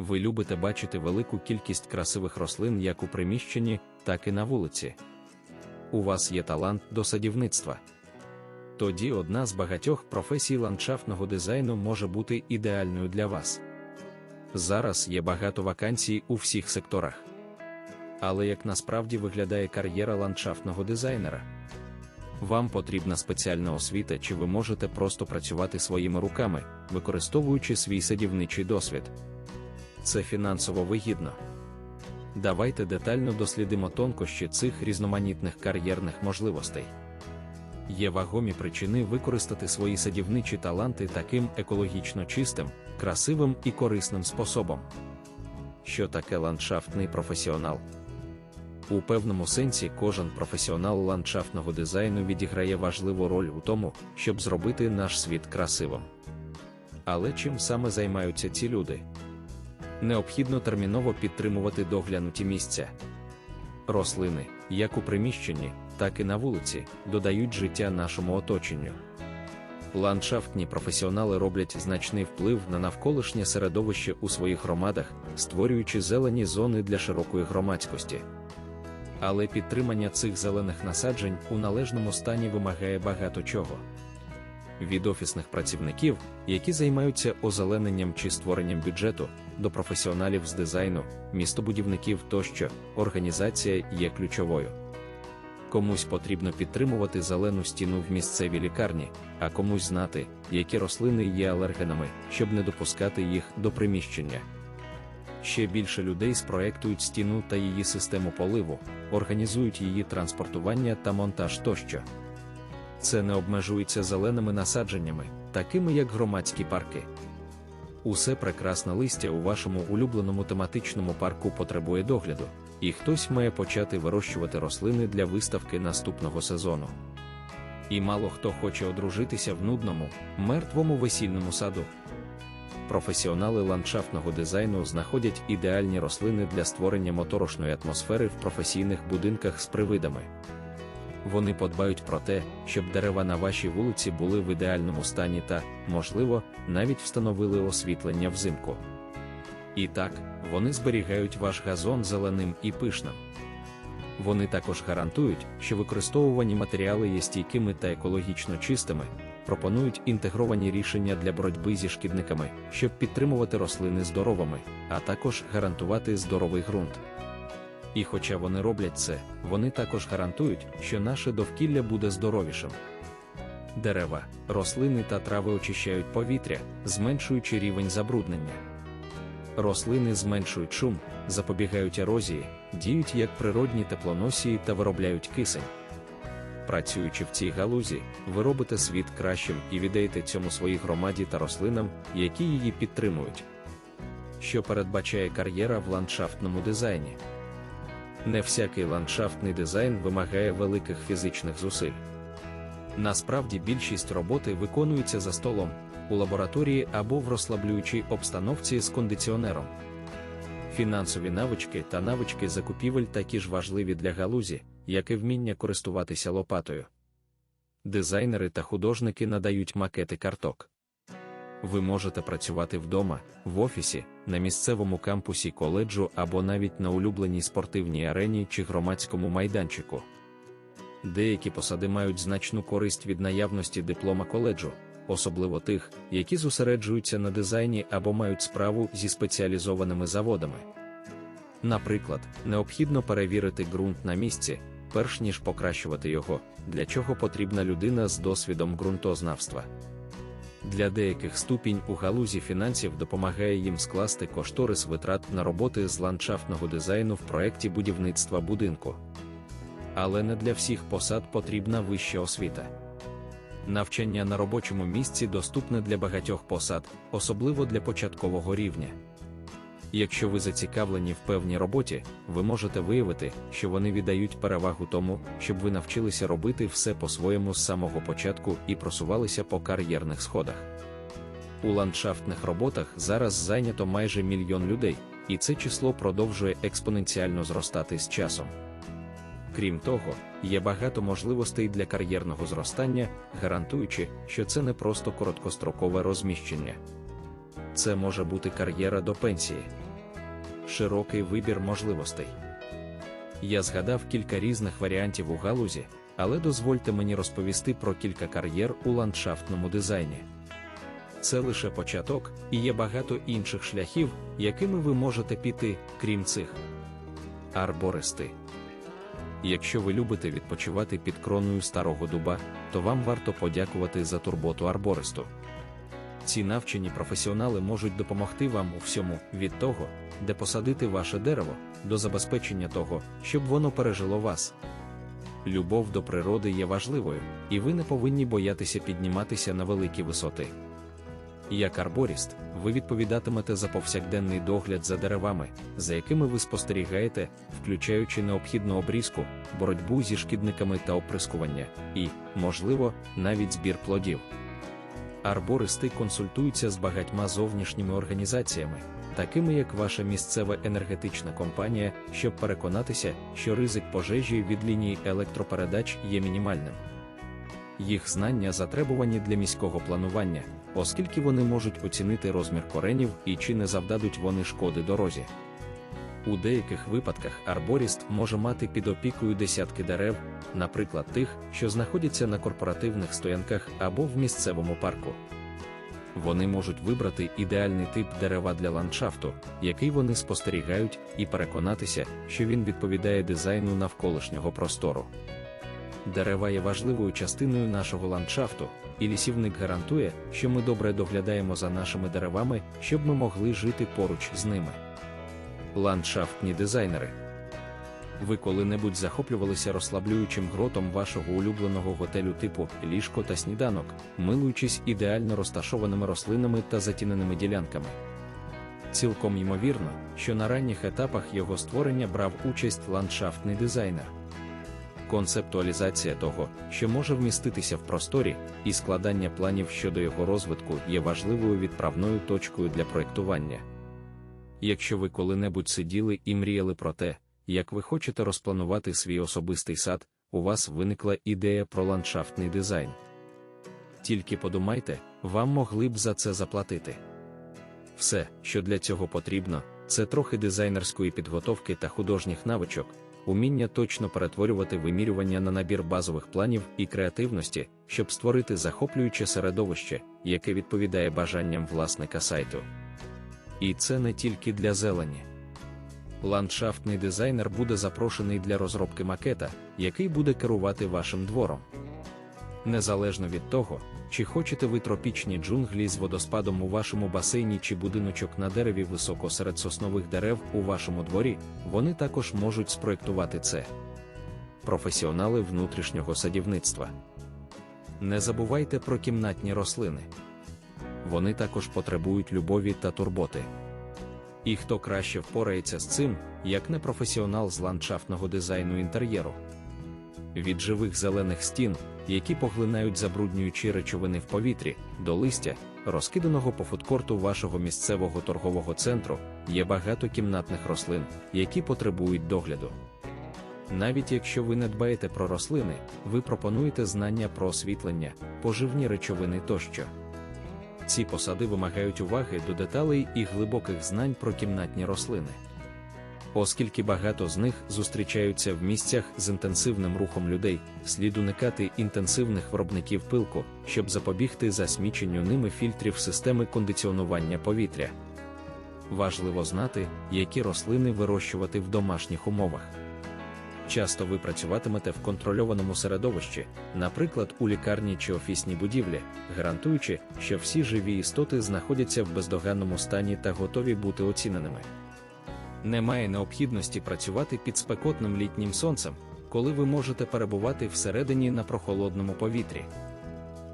Ви любите бачити велику кількість красивих рослин як у приміщенні, так і на вулиці. У вас є талант до садівництва. Тоді одна з багатьох професій ландшафтного дизайну може бути ідеальною для вас. Зараз є багато вакансій у всіх секторах. Але як насправді виглядає кар'єра ландшафтного дизайнера? Вам потрібна спеціальна освіта, чи ви можете просто працювати своїми руками, використовуючи свій садівничий досвід. Це фінансово вигідно. Давайте детально дослідимо тонкощі цих різноманітних кар'єрних можливостей. Є вагомі причини використати свої садівничі таланти таким екологічно чистим, красивим і корисним способом. Що таке ландшафтний професіонал? У певному сенсі кожен професіонал ландшафтного дизайну відіграє важливу роль у тому, щоб зробити наш світ красивим. Але чим саме займаються ці люди? Необхідно терміново підтримувати доглянуті місця. Рослини, як у приміщенні, так і на вулиці, додають життя нашому оточенню. Ландшафтні професіонали роблять значний вплив на навколишнє середовище у своїх громадах, створюючи зелені зони для широкої громадськості. Але підтримання цих зелених насаджень у належному стані вимагає багато чого. Від офісних працівників, які займаються озелененням чи створенням бюджету, до професіоналів з дизайну, містобудівників тощо, організація є ключовою. Комусь потрібно підтримувати зелену стіну в місцевій лікарні, а комусь знати, які рослини є алергенами, щоб не допускати їх до приміщення. Ще більше людей спроектують стіну та її систему поливу, організують її транспортування та монтаж тощо. Це не обмежується зеленими насадженнями, такими як громадські парки. Усе прекрасне листя у вашому улюбленому тематичному парку потребує догляду, і хтось має почати вирощувати рослини для виставки наступного сезону. І мало хто хоче одружитися в нудному, мертвому весільному саду. Професіонали ландшафтного дизайну знаходять ідеальні рослини для створення моторошної атмосфери в професійних будинках з привидами. Вони подбають про те, щоб дерева на вашій вулиці були в ідеальному стані та, можливо, навіть встановили освітлення взимку. І так, вони зберігають ваш газон зеленим і пишним. Вони також гарантують, що використовувані матеріали є стійкими та екологічно чистими, пропонують інтегровані рішення для боротьби зі шкідниками, щоб підтримувати рослини здоровими, а також гарантувати здоровий ґрунт. І хоча вони роблять це, вони також гарантують, що наше довкілля буде здоровішим. Дерева, рослини та трави очищають повітря, зменшуючи рівень забруднення. Рослини зменшують шум, запобігають ерозії, діють як природні теплоносії та виробляють кисень. Працюючи в цій галузі, ви робите світ кращим і віддаєте цьому своїй громаді та рослинам, які її підтримують. Що передбачає кар'єра в ландшафтному дизайні? Не всякий ландшафтний дизайн вимагає великих фізичних зусиль. Насправді більшість роботи виконується за столом, у лабораторії або в розслаблюючій обстановці з кондиціонером. Фінансові навички та навички закупівель такі ж важливі для галузі, як і вміння користуватися лопатою. Дизайнери та художники надають макети карток. Ви можете працювати вдома, в офісі, на місцевому кампусі коледжу або навіть на улюбленій спортивній арені чи громадському майданчику. Деякі посади мають значну користь від наявності диплома коледжу, особливо тих, які зосереджуються на дизайні або мають справу зі спеціалізованими заводами. Наприклад, необхідно перевірити ґрунт на місці, перш ніж покращувати його, для чого потрібна людина з досвідом ґрунтознавства. Для деяких ступінь у галузі фінансів допомагає їм скласти кошторис витрат на роботи з ландшафтного дизайну в проєкті будівництва будинку. Але не для всіх посад потрібна вища освіта. Навчання на робочому місці доступне для багатьох посад, особливо для початкового рівня. Якщо ви зацікавлені в певній роботі, ви можете виявити, що вони віддають перевагу тому, щоб ви навчилися робити все по-своєму з самого початку і просувалися по кар'єрних сходах. У ландшафтних роботах зараз зайнято майже мільйон людей, і це число продовжує експоненціально зростати з часом. Крім того, є багато можливостей для кар'єрного зростання, гарантуючи, що це не просто короткострокове розміщення. Це може бути кар'єра до пенсії. Широкий вибір можливостей. Я згадав кілька різних варіантів у галузі, але дозвольте мені розповісти про кілька кар'єр у ландшафтному дизайні. Це лише початок, і є багато інших шляхів, якими ви можете піти, крім цих. Арбористи. Якщо ви любите відпочивати під кроною старого дуба, то вам варто подякувати за турботу арбористу. Ці навчені професіонали можуть допомогти вам у всьому від того, де посадити ваше дерево, до забезпечення того, щоб воно пережило вас. Любов до природи є важливою, і ви не повинні боятися підніматися на великі висоти. Як арборіст, ви відповідатимете за повсякденний догляд за деревами, за якими ви спостерігаєте, включаючи необхідну обрізку, боротьбу зі шкідниками та оприскування, і, можливо, навіть збір плодів. Арбористи консультуються з багатьма зовнішніми організаціями, такими як ваша місцева енергетична компанія, щоб переконатися, що ризик пожежі від лінії електропередач є мінімальним. Їх знання затребувані для міського планування, оскільки вони можуть оцінити розмір коренів і чи не завдадуть вони шкоди дорозі. У деяких випадках арборіст може мати під опікою десятки дерев, наприклад, тих, що знаходяться на корпоративних стоянках або в місцевому парку. Вони можуть вибрати ідеальний тип дерева для ландшафту, який вони спостерігають, і переконатися, що він відповідає дизайну навколишнього простору. Дерева є важливою частиною нашого ландшафту, і лісівник гарантує, що ми добре доглядаємо за нашими деревами, щоб ми могли жити поруч з ними. Ландшафтні дизайнери. Ви коли-небудь захоплювалися розслаблюючим гротом вашого улюбленого готелю типу ліжко та сніданок, милуючись ідеально розташованими рослинами та затіненими ділянками. Цілком ймовірно, що на ранніх етапах його створення брав участь ландшафтний дизайнер. Концептуалізація того, що може вміститися в просторі, і складання планів щодо його розвитку є важливою відправною точкою для проєктування. Якщо ви коли-небудь сиділи і мріяли про те, як ви хочете розпланувати свій особистий сад, у вас виникла ідея про ландшафтний дизайн. Тільки подумайте, вам могли б за це заплатити. Все, що для цього потрібно, це трохи дизайнерської підготовки та художніх навичок, уміння точно перетворювати вимірювання на набір базових планів і креативності, щоб створити захоплююче середовище, яке відповідає бажанням власника сайту. І це не тільки для зелені. Ландшафтний дизайнер буде запрошений для розробки макета, який буде керувати вашим двором. Незалежно від того, чи хочете ви тропічні джунглі з водоспадом у вашому басейні чи будиночок на дереві високо серед соснових дерев у вашому дворі, вони також можуть спроектувати це. Професіонали внутрішнього садівництва. Не забувайте про кімнатні рослини. Вони також потребують любові та турботи. І хто краще впорається з цим, як не професіонал з ландшафтного дизайну інтер'єру. Від живих зелених стін, які поглинають забруднюючі речовини в повітрі, до листя, розкиданого по фудкорту вашого місцевого торгового центру, є багато кімнатних рослин, які потребують догляду. Навіть якщо ви не дбаєте про рослини, ви пропонуєте знання про освітлення, поживні речовини тощо. Ці посади вимагають уваги до деталей і глибоких знань про кімнатні рослини. Оскільки багато з них зустрічаються в місцях з інтенсивним рухом людей, слід уникати інтенсивних виробників пилку, щоб запобігти засміченню ними фільтрів системи кондиціонування повітря. Важливо знати, які рослини вирощувати в домашніх умовах. Часто ви працюватимете в контрольованому середовищі, наприклад, у лікарні чи офісній будівлі, гарантуючи, що всі живі істоти знаходяться в бездоганному стані та готові бути оціненими. Немає необхідності працювати під спекотним літнім сонцем, коли ви можете перебувати всередині на прохолодному повітрі.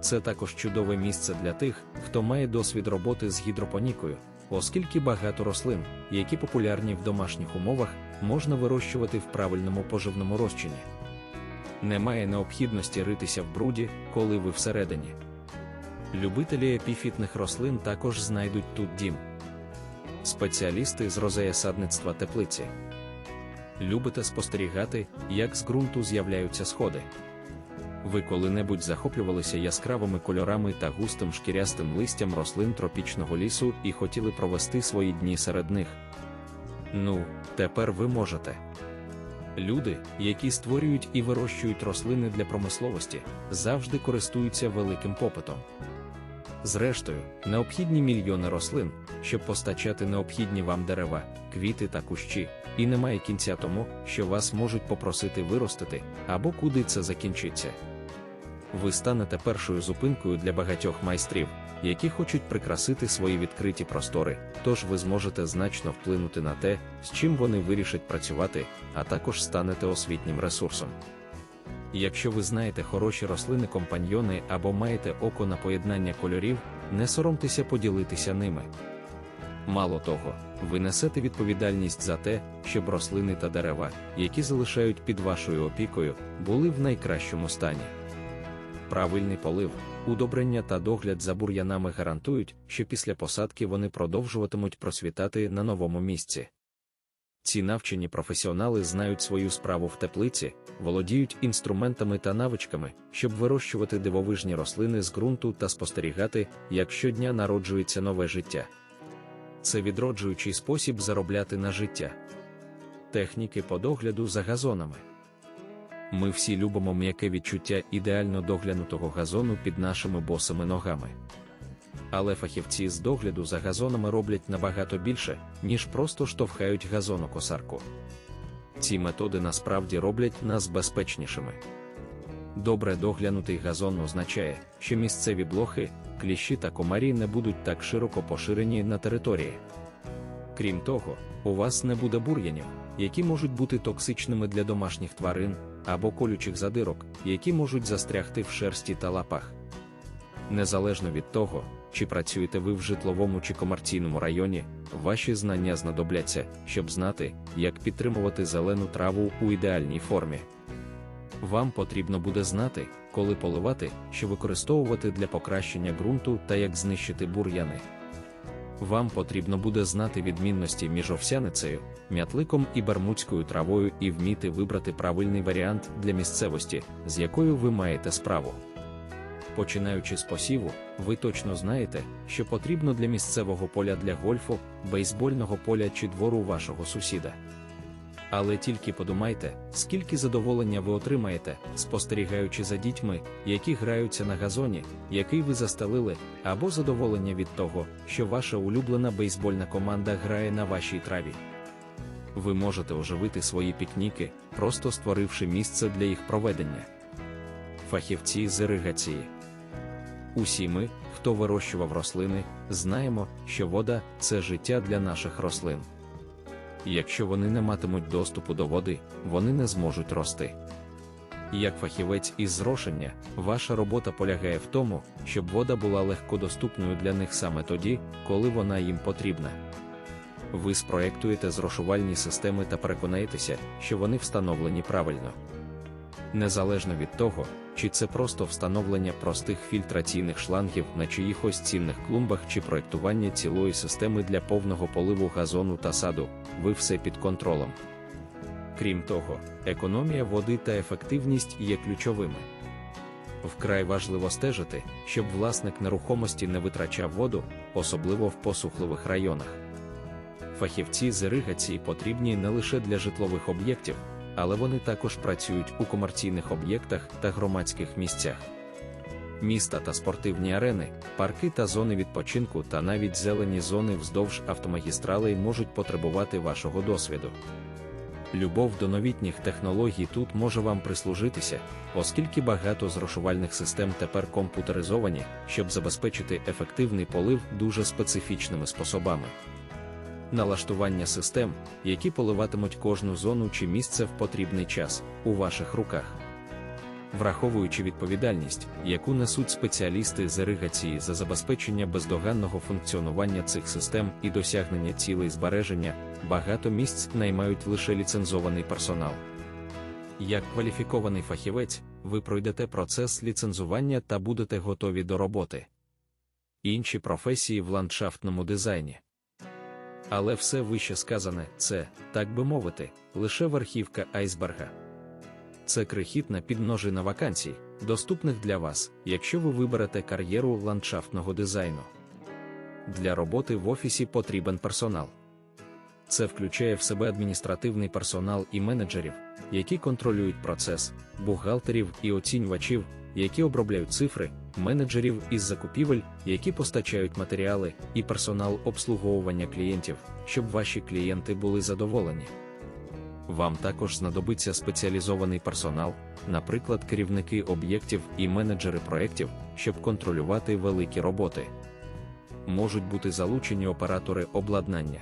Це також чудове місце для тих, хто має досвід роботи з гідропонікою, оскільки багато рослин, які популярні в домашніх умовах, можна вирощувати в правильному поживному розчині. Немає необхідності ритися в бруді, коли ви всередині. Любителі епіфітних рослин також знайдуть тут дім. Спеціалісти з розеясадництва теплиці. Любите спостерігати, як з ґрунту з'являються сходи. Ви коли-небудь захоплювалися яскравими кольорами та густим шкірястим листям рослин тропічного лісу і хотіли провести свої дні серед них. Ну, тепер ви можете. Люди, які створюють і вирощують рослини для промисловості, завжди користуються великим попитом. Зрештою, необхідні мільйони рослин, щоб постачати необхідні вам дерева, квіти та кущі, і немає кінця тому, що вас можуть попросити виростити, або куди це закінчиться. Ви станете першою зупинкою для багатьох майстрів, які хочуть прикрасити свої відкриті простори, тож ви зможете значно вплинути на те, з чим вони вирішать працювати, а також станете освітнім ресурсом. Якщо ви знаєте хороші рослини-компаньйони або маєте око на поєднання кольорів, не соромтеся поділитися ними. Мало того, ви несете відповідальність за те, щоб рослини та дерева, які залишають під вашою опікою, були в найкращому стані. Правильний полив, удобрення та догляд за бур'янами гарантують, що після посадки вони продовжуватимуть просвітати на новому місці. Ці навчені професіонали знають свою справу в теплиці, володіють інструментами та навичками, щоб вирощувати дивовижні рослини з ґрунту та спостерігати, як щодня народжується нове життя. Це відроджуючий спосіб заробляти на життя. Техніки по догляду за газонами. Ми всі любимо м'яке відчуття ідеально доглянутого газону під нашими босими ногами. Але фахівці з догляду за газонами роблять набагато більше, ніж просто штовхають газонокосарку. Ці методи насправді роблять нас безпечнішими. Добре доглянутий газон означає, що місцеві блохи, кліщі та комарі не будуть так широко поширені на території. Крім того, у вас не буде бур'янів, які можуть бути токсичними для домашніх тварин, або колючих задирок, які можуть застрягти в шерсті та лапах. Незалежно від того, чи працюєте ви в житловому чи комерційному районі, ваші знання знадобляться, щоб знати, як підтримувати зелену траву у ідеальній формі. Вам потрібно буде знати, коли поливати, що використовувати для покращення ґрунту та як знищити бур'яни. Вам потрібно буде знати відмінності між овсяницею, мятликом і бармутською травою і вміти вибрати правильний варіант для місцевості, з якою ви маєте справу. Починаючи з посіву, ви точно знаєте, що потрібно для місцевого поля для гольфу, бейсбольного поля чи двору вашого сусіда. Але тільки подумайте, скільки задоволення ви отримаєте, спостерігаючи за дітьми, які граються на газоні, який ви застелили, або задоволення від того, що ваша улюблена бейсбольна команда грає на вашій траві. Ви можете оживити свої пікніки, просто створивши місце для їх проведення. Фахівці з іригації. Усі ми, хто вирощував рослини, знаємо, що вода це життя для наших рослин. Якщо вони не матимуть доступу до води, вони не зможуть рости. Як фахівець із зрошення, ваша робота полягає в тому, щоб вода була легкодоступною для них саме тоді, коли вона їм потрібна. Ви спроєктуєте зрошувальні системи та переконаєтеся, що вони встановлені правильно. Незалежно від того, чи це просто встановлення простих фільтраційних шлангів на чиїхось цінних клумбах чи проєктування цілої системи для повного поливу газону та саду, ви все під контролем. Крім того, економія води та ефективність є ключовими. Вкрай важливо стежити, щоб власник нерухомості не витрачав воду, особливо в посухливих районах. Фахівці з іригації потрібні не лише для житлових об'єктів але вони також працюють у комерційних об'єктах та громадських місцях. Міста та спортивні арени, парки та зони відпочинку та навіть зелені зони вздовж автомагістралей можуть потребувати вашого досвіду. Любов до новітніх технологій тут може вам прислужитися, оскільки багато зрошувальних систем тепер комп'ютеризовані, щоб забезпечити ефективний полив дуже специфічними способами налаштування систем, які поливатимуть кожну зону чи місце в потрібний час у ваших руках. Враховуючи відповідальність, яку несуть спеціалісти з іригації за забезпечення бездоганного функціонування цих систем і досягнення цілей збереження, багато місць наймають лише ліцензований персонал. Як кваліфікований фахівець, ви пройдете процес ліцензування та будете готові до роботи. Інші професії в ландшафтному дизайні. Але все вище сказане це, так би мовити, лише верхівка айсберга. Це крихітна підножина вакансій, доступних для вас, якщо ви виберете кар'єру ландшафтного дизайну. Для роботи в офісі потрібен персонал. Це включає в себе адміністративний персонал і менеджерів, які контролюють процес, бухгалтерів і оцінювачів, які обробляють цифри, менеджерів із закупівель, які постачають матеріали, і персонал обслуговування клієнтів, щоб ваші клієнти були задоволені. Вам також знадобиться спеціалізований персонал, наприклад, керівники об'єктів і менеджери проєктів, щоб контролювати великі роботи. Можуть бути залучені оператори обладнання.